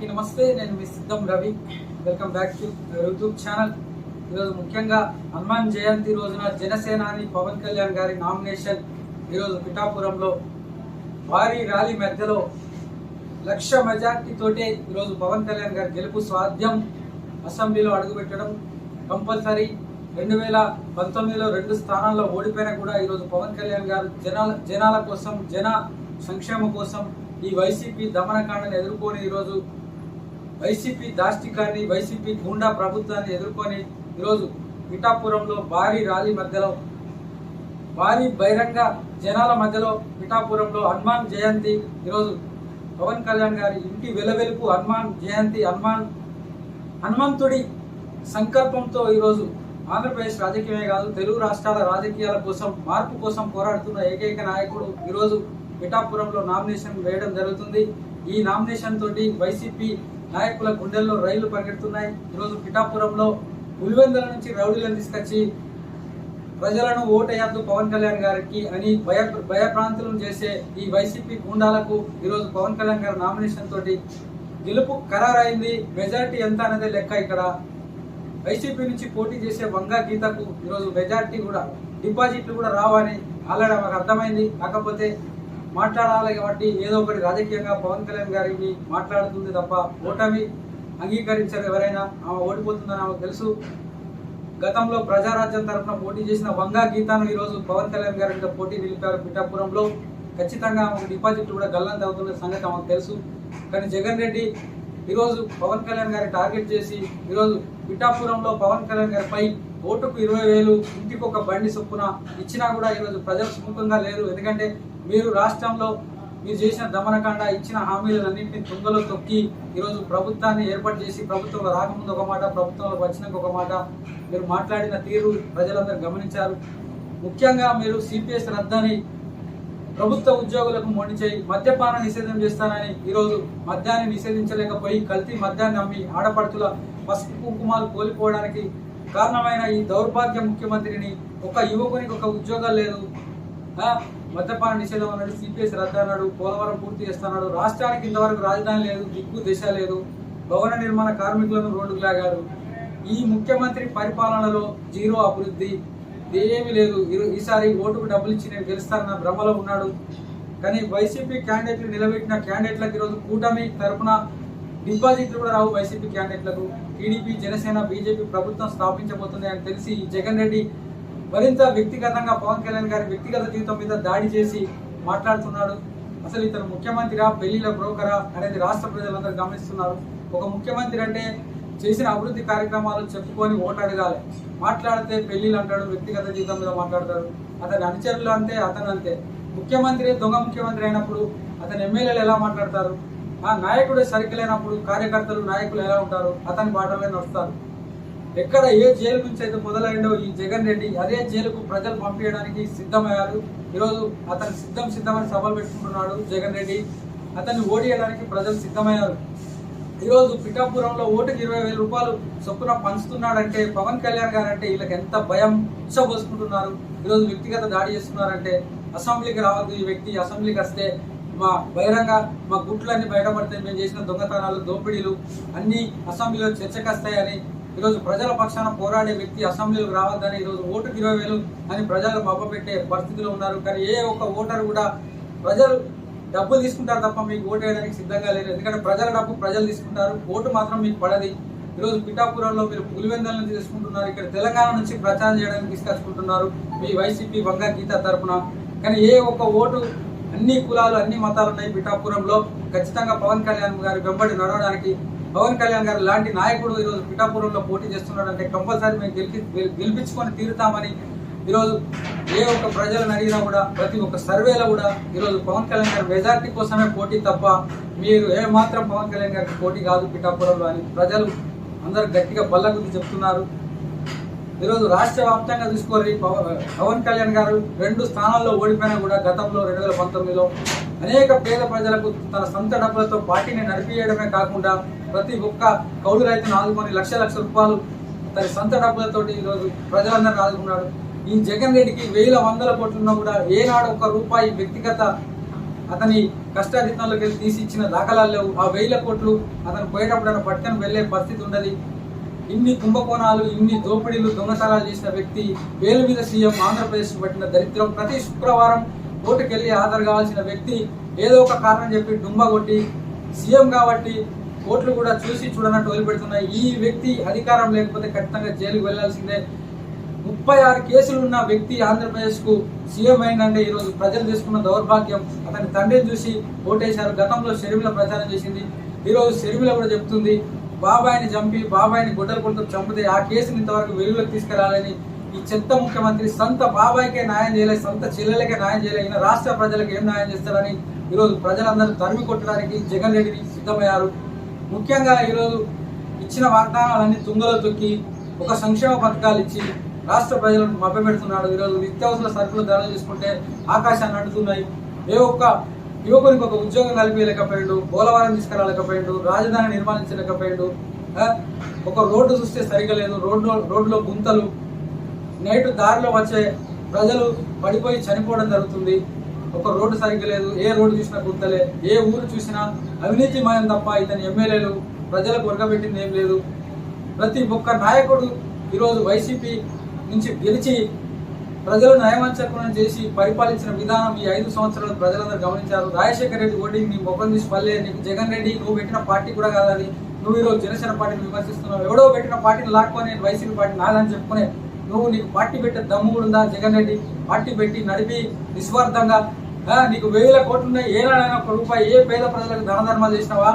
అందరికీ నమస్తే నేను మీ Siddham Ravi. Welcome back to YouTube channel ఈరోజు ముఖ్యంగా హనుమాన్ జయంతి రోజున జనసేనాని పవన్ కళ్యాణ్ గారి నామినేషన్ ఈరోజు పిఠాపురంలో భారీ ర్యాలీ మధ్యలో లక్ష మెజార్టీతోటే ఈరోజు పవన్ కళ్యాణ్ గారి గెలుపు స్వాధ్యం అసెంబ్లీలో అడుగుపెట్టడం కంపల్సరీ. రెండు వేల పంతొమ్మిదిలో రెండు స్థానాల్లో ఓడిపోయినా కూడా ఈరోజు పవన్ కళ్యాణ్ గారు జనాల జనాల కోసం జన సంక్షేమం కోసం ఈ వైసీపీ దమనకాండను ఎదుర్కొని ఈరోజు వైసీపీ దాష్టికాన్ని వైసీపీ గుండా ప్రభుత్వాన్ని ఎదుర్కొని ఈరోజు పిఠాపురంలో భారీ ర్యాలీ మధ్యలో భారీ బహిరంగ జనాల మధ్యలో పిఠాపురంలో హనుమాన్ జయంతి ఈరోజు పవన్ కళ్యాణ్ గారి ఇంటి వెలవెలుపు హనుమాన్ జయంతి హనుమాన్ హనుమంతుడి సంకల్పంతో ఈరోజు ఆంధ్రప్రదేశ్ రాజకీయమే కాదు తెలుగు రాష్ట్రాల రాజకీయాల కోసం మార్పు కోసం పోరాడుతున్న ఏకైక నాయకుడు ఈరోజు పిఠాపురంలో నామినేషన్ వేయడం జరుగుతుంది. ఈ నామినేషన్ తోటి వైసీపీ నాయకుల గుండెల్లో రైళ్ళు పరిగెడుతున్నాయి. ఈరోజు పిఠాపురంలో పులివెందుల నుంచి రౌడీలను తీసుకొచ్చి ప్రజలను ఓటేయద్దు పవన్ కళ్యాణ్ గారికి అని భయ భయప్రాంతులను చేసే ఈ వైసీపీ గుండాలకు ఈరోజు పవన్ కళ్యాణ్ గారి నామినేషన్ తోటి గెలుపు ఖరారైంది. మెజారిటీ ఎంత అనేది లెక్క ఇక్కడ. వైసీపీ నుంచి పోటీ చేసే వంగా గీతకు ఈరోజు మెజారిటీ కూడా డిపాజిట్లు కూడా రావని ఆల్రెడీ మాకు అర్థమైంది. కాకపోతే మాట్లాడాలి కాబట్టి ఏదో ఒకటి రాజకీయంగా పవన్ కళ్యాణ్ గారిని మాట్లాడుతుంది తప్ప ఓటమి అంగీకరించారు ఎవరైనా. ఆమె ఓడిపోతుందని ఆమెకు తెలుసు. గతంలో ప్రజారాజ్యం తరఫున పోటీ చేసిన వంగా గీతాను ఈరోజు పవన్ కళ్యాణ్ గారి మీద పోటీ నిలిపారు పిఠాపురంలో. ఖచ్చితంగా ఆమెకు డిపాజిట్ కూడా గల్లంత అవుతున్న సంగతి ఆమెకు తెలుసు. కానీ జగన్ రెడ్డి ఈరోజు పవన్ కళ్యాణ్ గారి టార్గెట్ చేసి ఈరోజు పిఠాపురంలో పవన్ కళ్యాణ్ గారిపై ఓటుకు ఇరవై వేలు ఇంటికి ఒక బండి చొప్పున ఇచ్చినా కూడా ఈరోజు ప్రజలు సుముఖంగా లేరు. ఎందుకంటే మీరు రాష్ట్రంలో మీరు చేసిన దమనకాండ ఇచ్చిన హామీలన్నింటినీ తుంగలో తొక్కి ఈరోజు ప్రభుత్వాన్ని ఏర్పాటు చేసి ప్రభుత్వంలో రాకముందు ఒక మాట ప్రభుత్వంలో వచ్చినాక ఒక మాట. మీరు మాట్లాడిన తీరు ప్రజలందరూ గమనించారు. ముఖ్యంగా మీరు సిపిఎస్ రద్దని ప్రభుత్వ ఉద్యోగులకు మొండిచేయి మద్యపాన నిషేధం చేస్తానని ఈరోజు మద్యాన్ని నిషేధించలేకపోయి కల్తీ మద్యాన్ని అమ్మి ఆడపడుతుల పసుపు కుంకుమాలు కోల్పోవడానికి కారణమైన ఈ దౌర్భాగ్య ముఖ్యమంత్రిని ఒక యువకునికి ఒక ఉద్యోగం లేదు. మద్యపాన నిషేధం అన్నాడు సిపిఎస్ రద్దు అన్నాడు పోలవరం పూర్తి చేస్తున్నాడు. రాష్ట్రానికి ఇంతవరకు రాజధాని లేదు దిక్కు దిశ లేదు. భవన నిర్మాణ కార్మికులను రోడ్డుకు లాగారు. ఈ ముఖ్యమంత్రి పరిపాలనలో జీరో అభివృద్ధి. ఏమీ లేదు. ఇరు- ఈసారి ఓటుకు డబ్బులు ఇచ్చి నేను గెలుస్తానన్న భ్రమలో ఉన్నాడు. కానీ వైసీపీ క్యాండిడేట్లు నిలబెట్టిన క్యాండిడేట్లకు ఈరోజు కూటమి తరపున డిపాజిట్లు కూడా రావు వైసీపీ క్యాండిడేట్లకు. టీడీపీ జనసేన బీజేపీ ప్రభుత్వం స్థాపించబోతుంది అని తెలిసి జగన్ రెడ్డి మరింత వ్యక్తిగతంగా పవన్ కళ్యాణ్ గారి వ్యక్తిగత జీవితం మీద దాడి చేసి మాట్లాడుతున్నాడు. అసలు ఇతను ముఖ్యమంత్రిగా పెళ్ళిల బ్రోకరా అనేది రాష్ట్ర ప్రజలందరూ గమనిస్తున్నారు. ఒక ముఖ్యమంత్రి అంటే చేసిన అభివృద్ధి కార్యక్రమాలు చెప్పుకొని ఓటు అడగాలి. మాట్లాడితే పెళ్ళిలు అంటాడు వ్యక్తిగత జీవితం మీద మాట్లాడతాడు. అతని అనుచరులు అంతే అతను అంతే. ముఖ్యమంత్రి దొంగ ముఖ్యమంత్రి అయినప్పుడు అతని ఎమ్మెల్యేలు ఎలా మాట్లాడతారు? ఆ నాయకుడు సరిగ్గా లేనప్పుడు కార్యకర్తలు నాయకులు ఎలా ఉంటారు? అతని బాటలో నడుస్తారు. ఎక్కడ ఏ జైలు నుంచి అయితే మొదలైండో ఈ జగన్ రెడ్డి అదే జైలుకు ప్రజలు పంపించడానికి సిద్ధమయ్యారు. ఈరోజు అతను సిద్ధం సిద్ధమని సభలు పెట్టుకుంటున్నాడు జగన్ రెడ్డి. అతన్ని ఓడియడానికి ప్రజలు సిద్ధమయ్యారు. ఈరోజు పిఠాపురంలో ఓటుకి ఇరవై వేల రూపాయలు చొప్పున పంచుతున్నాడంటే పవన్ కళ్యాణ్ గారు అంటే వీళ్ళకి ఎంత భయం ఉచ్చబోసుకుంటున్నారు. ఈరోజు వ్యక్తిగత దాడి చేస్తున్నారంటే అసెంబ్లీకి రావద్దు ఈ వ్యక్తి అసెంబ్లీకి వస్తే మా బహిరంగ మా గుట్లన్నీ బయటపడితే మేము చేసిన దొంగతనాలు దోపిడీలు అన్ని అసెంబ్లీలో చర్చకు వస్తాయని ఈరోజు ప్రజల పక్షాన పోరాడే వ్యక్తి అసెంబ్లీలోకి రావద్దని ఈరోజు ఓటుకి ఇరవై వేలు అని ప్రజలు మభ్యపెట్టే పరిస్థితిలో ఉన్నారు. కానీ ఏ ఒక్క ఓటర్ కూడా ప్రజలు డబ్బులు తీసుకుంటారు తప్ప మీకు ఓటు వేయడానికి సిద్ధంగా లేరు. ఎందుకంటే ప్రజల డబ్బు ప్రజలు తీసుకుంటారు. ఓటు మాత్రం మీకు పడది. ఈరోజు పిఠాపురంలో మీరు పులివెందల నుంచి తీసుకుంటున్నారు. ఇక్కడ తెలంగాణ నుంచి ప్రచారం చేయడానికి తీసుకొచ్చుకుంటున్నారు మీ వైసీపీ వంగ గీత తరఫున కానీ ఏ ఒక్క ఓటు అన్ని కులాలు అన్ని మతాలు ఉన్నాయి పిఠాపురంలో. ఖచ్చితంగా పవన్ కళ్యాణ్ గారి వెంబడి నడవడానికి పవన్ కళ్యాణ్ గారు లాంటి నాయకుడు ఈరోజు పిఠాపురంలో పోటీ చేస్తున్నాడంటే కంపల్సరీ మేము గెలిపి గెలిపించుకొని తీరుతామని ఈరోజు ఏ ఒక్క ప్రజలను అడిగినా కూడా ప్రతి ఒక్క సర్వేలో కూడా ఈరోజు పవన్ కళ్యాణ్ గారి మెజార్టీ కోసమే పోటీ తప్ప మీరు ఏ మాత్రం పవన్ కళ్యాణ్ గారికి పోటీ కాదు పిఠాపురంలో అని ప్రజలు అందరు గట్టిగా బల్లగుద్ది చెప్తున్నారు. ఈరోజు రాష్ట్ర వ్యాప్తంగా చూసుకోవాలి పవన్ కళ్యాణ్ గారు రెండు స్థానాల్లో ఓడిపోయినా కూడా గతంలో రెండు వేల పంతొమ్మిదిలో అనేక పేద ప్రజలకు తన సొంత డబ్బులతో పార్టీని నడిపియడమే కాకుండా ప్రతి ఒక్క కౌలు రైతును ఆదుకొని లక్ష లక్ష రూపాయలు తన సొంత డబ్బులతోటి ఈరోజు ప్రజలందరినీ ఆదుకున్నాడు. ఈ జగన్ రెడ్డికి వేల వందల కోట్లున్నా కూడా ఏనాడు ఒక్క రూపాయి వ్యక్తిగత అతని కష్టాధికంలోకి తీసి ఇచ్చిన దాఖలాలు లేవు. ఆ వేల కోట్లు అతను పోయేటప్పుడు పట్టణం పట్టుకొని వెళ్ళే పరిస్థితి ఉండదు. ఇన్ని కుంభకోణాలు ఇన్ని దోపిడీలు దొంగతనాలు చేసిన వ్యక్తి వేలు మీద సీఎం ఆంధ్రప్రదేశ్ పట్టిన దరిద్రం. ప్రతి శుక్రవారం కోర్టుకెళ్ళి హాజరు కావాల్సిన వ్యక్తి ఏదో ఒక కారణం చెప్పి డుంబ కొట్టి సీఎం కాబట్టి కోర్టులు కూడా చూసి చూడనట్టు వదిలిపెడుతున్నాయి. ఈ వ్యక్తి అధికారం లేకపోతే ఖచ్చితంగా జైలుకు వెళ్ళాల్సిందే ముప్పై ఆరు కేసులు ఉన్న వ్యక్తి ఆంధ్రప్రదేశ్కు సీఎం అయిందంటే ఈరోజు ప్రజలు తీసుకున్న దౌర్భాగ్యం. అతని తండ్రిని చూసి ఓటేశారు గతంలో షర్మిల ప్రచారం చేసింది. ఈరోజు రోజు షర్మిల కూడా చెప్తుంది బాబాయిని చంపి బాబాయిని గుడ్డలు కొడుతూ చంపితే ఆ కేసుని ఇంతవరకు వెలుగులోకి తీసుకురాలని ఈ చెత్త ముఖ్యమంత్రి సొంత బాబాయ్కే న్యాయం చేయలేదు సొంత చెల్లెలకే న్యాయం చేయలేదు ఈయన రాష్ట్ర ప్రజలకు ఏం న్యాయం చేస్తారని ఈరోజు ప్రజలందరూ తరిమి కొట్టడానికి జగన్ రెడ్డిని సిద్ధమయ్యారు. ముఖ్యంగా ఈరోజు ఇచ్చిన వాగ్దానాలన్నీ తుంగలో తొక్కి ఒక సంక్షేమ పథకాలు ఇచ్చి రాష్ట్ర ప్రజలను మభ్యపెడుతున్నాడు. ఈరోజు నిత్యావసర సరుకులు ధరలు చేసుకుంటే ఆకాశాన్ని అంటుతున్నాయి. ఏ ఒక్క యువకునికి ఒక ఉద్యోగం కల్పించలేకపోయాడు పోలవరం తీసుకురాలేకపోయాడు రాజధాని నిర్మాణించలేకపోయాడు. ఒక రోడ్డు చూస్తే సరిగా లేదు. రోడ్లో రోడ్లో గుంతలు నైట్ దారిలో వచ్చే ప్రజలు పడిపోయి చనిపోవడం జరుగుతుంది. ఒక రోడ్డు సరిగ్గా లేదు. ఏ రోడ్డు చూసినా గుర్తలే. ఏ ఊరు చూసినా అవినీతిమయం తప్ప ఇతని ఎమ్మెల్యేలు ప్రజలకు ఉరగబెట్టింది ఏం లేదు. ప్రతి ఒక్క నాయకుడు ఈరోజు వైసీపీ నుంచి గెలిచి ప్రజలు నయవంచకులను చేసి పరిపాలించిన విధానం ఈ ఐదు సంవత్సరాలు ప్రజలందరూ గమనించారు. రాజశేఖర రెడ్డి ఓటింగ్ నీ ముఖం తీసి పల్లె నీకు జగన్ రెడ్డి నువ్వు పెట్టిన పార్టీ కూడా కాదని నువ్వు ఈరోజు జనసేన పార్టీని విమర్శిస్తున్నావు. ఎవడో పెట్టిన పార్టీని లాక్కొని వైసీపీ పార్టీ నాదని చెప్పుకునే నువ్వు నీకు పార్టీ పెట్టే దమ్ము కూడా ఉందా? జగన్ రెడ్డి పార్టీ పెట్టి నడిపి నిస్వార్థంగా? నీకు వేల కోట్లు ఉన్నాయి. ఏనాడైనా ఒక రూపాయి ఏ పేద ప్రజలకు దాన ధర్మాలు చేసినావా?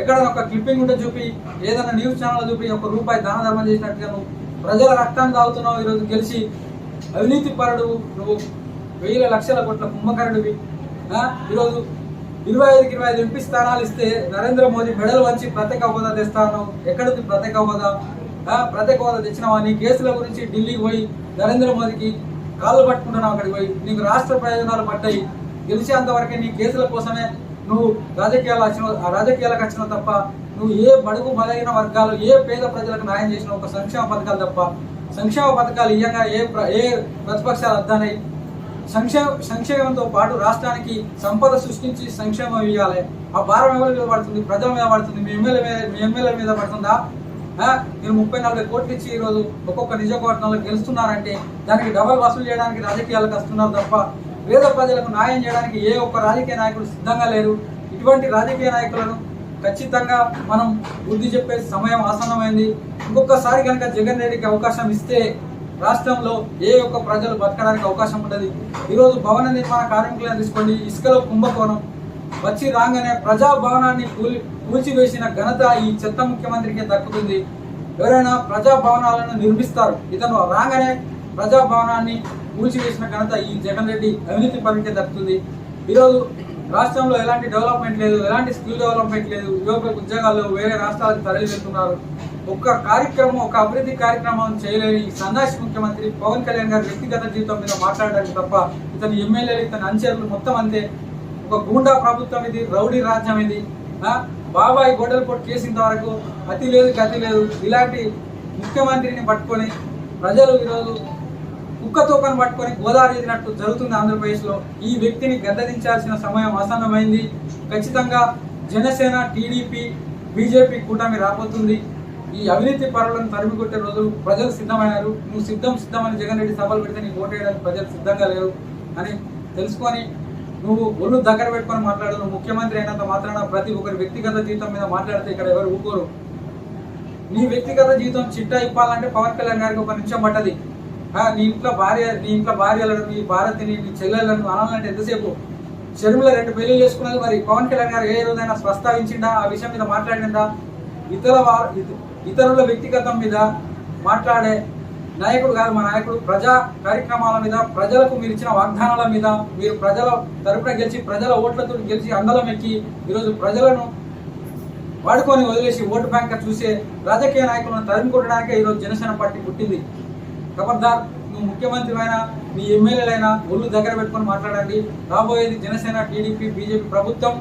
ఎక్కడైనా ఒక క్లిప్పింగ్ ఉంటే చూపి ఏదైనా న్యూస్ ఛానల్ చూపి ఒక రూపాయి దాన ధర్మం చేసినట్టుగా నువ్వు ప్రజల రక్తాన్ని తాగుతున్నావు ఈరోజు గెలిచి. అవినీతి పరుడు నువ్వు వేల లక్షల కోట్ల కుంభకరుడివి ఈరోజు ఇరవై ఐదుకి ఇరవై ఐదు ఎంపీ స్థానాలు ఇస్తే నరేంద్ర మోదీ మెడలు వంచి ప్రత్యేక హోదా తెస్తాను? ఎక్కడికి ప్రత్యేక హోదా ప్రత్యేక హోదా తెచ్చినావా నీ కేసుల గురించి ఢిల్లీకి పోయి నరేంద్ర మోదీకి కాళ్ళు పట్టుకుంటున్నావు అక్కడికి పోయి. నీకు రాష్ట్ర ప్రయోజనాలు పడ్డాయి. గెలిచేంత వరకే నీ కేసుల కోసమే నువ్వు రాజకీయాలు వచ్చిన ఆ రాజకీయాలకు వచ్చినావు తప్ప నువ్వు ఏ బడుగు బలైన వర్గాలు ఏ పేద ప్రజలకు న్యాయం చేసిన ఒక సంక్షేమ పథకాలు తప్ప సంక్షేమ పథకాలు ఇయ్యంగా ఏ ఏ ప్రతిపక్షాలు అద్దానాయి సంక్షేమ సంక్షేమంతో పాటు రాష్ట్రానికి సంపద సృష్టించి సంక్షేమం ఇవ్వాలి ఆ భారం ఎవరి మీద పడుతుంది? ప్రజల మీద పడుతుంది? మీ ఎమ్మెల్యే మీద మీ ఎమ్మెల్యే మీద పడుతుందా? మీరు ముప్పై నలభై కోట్లు ఇచ్చి ఈరోజు ఒక్కొక్క నియోజకవర్గంలో గెలుస్తున్నారంటే దానికి డబల్ వసూలు చేయడానికి రాజకీయాలకు వస్తున్నారు తప్ప పేద ప్రజలకు న్యాయం చేయడానికి ఏ ఒక్క రాజకీయ నాయకుడు సిద్ధంగా లేరు. ఇటువంటి రాజకీయ నాయకులను ఖచ్చితంగా మనం బుద్ధి చెప్పే సమయం ఆసన్నమైంది. ఇంకొకసారి కనుక జగన్ రెడ్డికి అవకాశం ఇస్తే రాష్ట్రంలో ఏ ఒక్క ప్రజలు బతకడానికి అవకాశం ఉండదు. ఈరోజు భవన నిర్మాణ కార్మికులను తీసుకోండి. ఇసుకలో కుంభకోణం. వచ్చి రాగానే ప్రజాభవనాన్ని కూలి కూల్చివేసిన ఘనత ఈ చెత్త ముఖ్యమంత్రికి దక్కుతుంది. ఎవరైనా ప్రజాభవనాలను నిర్మిస్తారు. ఇతను రాగానే ప్రజాభవనాన్ని కూల్చివేసిన ఘనత ఈ జగన్ రెడ్డి అవినీతి పనికి దక్కుతుంది. ఈరోజు రాష్ట్రంలో ఎలాంటి డెవలప్మెంట్ లేదు ఎలాంటి స్కిల్ డెవలప్మెంట్ లేదు యువకులకు ఉద్యోగాలు వేరే రాష్ట్రాలకు తరలివెళ్తున్నారు. ఒక్క కార్యక్రమం ఒక అభివృద్ధి కార్యక్రమం చేయలేని ఈ సన్నాసి ముఖ్యమంత్రి పవన్ కళ్యాణ్ గారి వ్యక్తిగత జీవితం మీద మాట్లాడడానికి తప్ప ఇతని ఎమ్మెల్యేలు ఇతని అంచెలు మొత్తం అంతే. ఒక గూండా ప్రభుత్వం ఇది రౌడీ రాజ్యం ఇది. బాబాయ్ గొడ్డలు పొట్టు చేసిన వరకు అతి లేదు గతి లేదు. ఇలాంటి ముఖ్యమంత్రిని పట్టుకొని ప్రజలు ఈరోజు కుక్క తోకను పట్టుకొని గోదావరి ఎదినట్టు జరుగుతుంది ఆంధ్రప్రదేశ్లో. ఈ వ్యక్తిని గద్దదించాల్సిన సమయం ఆసన్నమైంది ఖచ్చితంగా జనసేన టీడీపీ బీజేపీ కూటమి రాబోతుంది. ఈ అవినీతి పరులను తరిమికొట్టే రోజు ప్రజలు సిద్ధమయ్యారు నువ్వు సిద్ధం సిద్ధమని జగన్ రెడ్డి సభలు పెడితే నీకు ఓటేయడానికి ప్రజలు సిద్ధంగా లేరు అని తెలుసుకొని నువ్వు ఒళ్ళు దగ్గర పెట్టుకొని మాట్లాడు. నువ్వు ముఖ్యమంత్రి అయినంత మాత్రాన ప్రతి ఒక్కరి వ్యక్తిగత జీవితం మీద మాట్లాడితే ఇక్కడ ఎవరు ఊరుకోరు. నీ వ్యక్తిగత జీవితం చిట్టా ఇప్పాలంటే పవన్ కళ్యాణ్ గారికి ఒక నిమిషం పట్టది. నీ ఇంట్లో భార్య నీ ఇంట్లో భార్యలను నీ భారతిని నీ చెల్లెలను అనాలంటే ఎంతసేపు? షర్మిల రెండు పెళ్ళి చేసుకున్నది మరి పవన్ కళ్యాణ్ గారు ఏ రోజైనా ప్రస్తావించిందా ఆ విషయం మీద మాట్లాడిందా ఇతర ఇతరుల వ్యక్తిగతం మీద మాట్లాడే నాయకుడు కాదు మా నాయకుడు ప్రజా కార్యక్రమాల మీద ప్రజలకు మీరు ఇచ్చిన వాగ్దానాల మీద మీరు ప్రజల తరపున గెలిచి ప్రజల ఓట్లతో గెలిచి అందలం ఎక్కి ఈరోజు ప్రజలను వాడుకొని వదిలేసి ఓటు బ్యాంక్ చూసే రాజకీయ నాయకులను తరిమి కొట్టడానికే ఈరోజు జనసేన పార్టీ పుట్టింది. ఖబర్దార్ నువ్వు ముఖ్యమంత్రి అయినా నీ ఎమ్మెల్యేలైనా ఒళ్ళు దగ్గర పెట్టుకొని మాట్లాడండి. రాబోయేది జనసేన టీడీపీ బీజేపీ ప్రభుత్వం.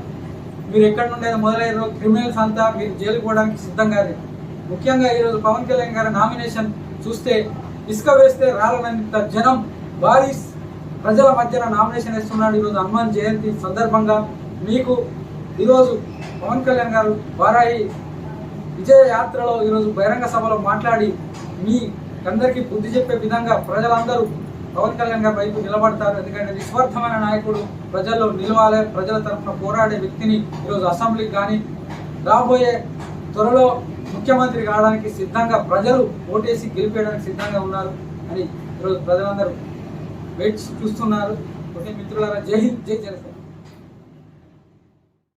మీరు ఎక్కడి నుండి మొదలయ్యారో క్రిమినల్స్ అంతా మీరు జైలు పోవడానికి సిద్ధంగా ముఖ్యంగా ఈరోజు పవన్ కళ్యాణ్ గారి నామినేషన్ చూస్తే ఇసుక వేస్తే రాలనంత జనం భారీ ప్రజల మధ్యన నామినేషన్ వేస్తున్నాడు ఈరోజు హనుమాన్ జయంతి సందర్భంగా. మీకు ఈరోజు పవన్ కళ్యాణ్ గారు వారాయి విజయ యాత్రలో ఈరోజు బహిరంగ సభలో మాట్లాడి మీ అందరికీ బుద్ధి చెప్పే విధంగా ప్రజలందరూ పవన్ కళ్యాణ్ గారి వైపు నిలబడతారు. ఎందుకంటే నిస్వార్థమైన నాయకుడు ప్రజల్లో నిలవాలి ప్రజల తరఫున పోరాడే వ్యక్తిని ఈరోజు అసెంబ్లీకి కానీ రాబోయే త్వరలో ముఖ్యమంత్రి కావడానికి సిద్ధంగా ప్రజలు ఓటేసి గెలిపేయడానికి సిద్ధంగా ఉన్నారు అని ఈరోజు ప్రజలందరూ వెయిట్ చూస్తున్నారు. కొన్ని మిత్రులారా జై హింద్ జై జనసేన.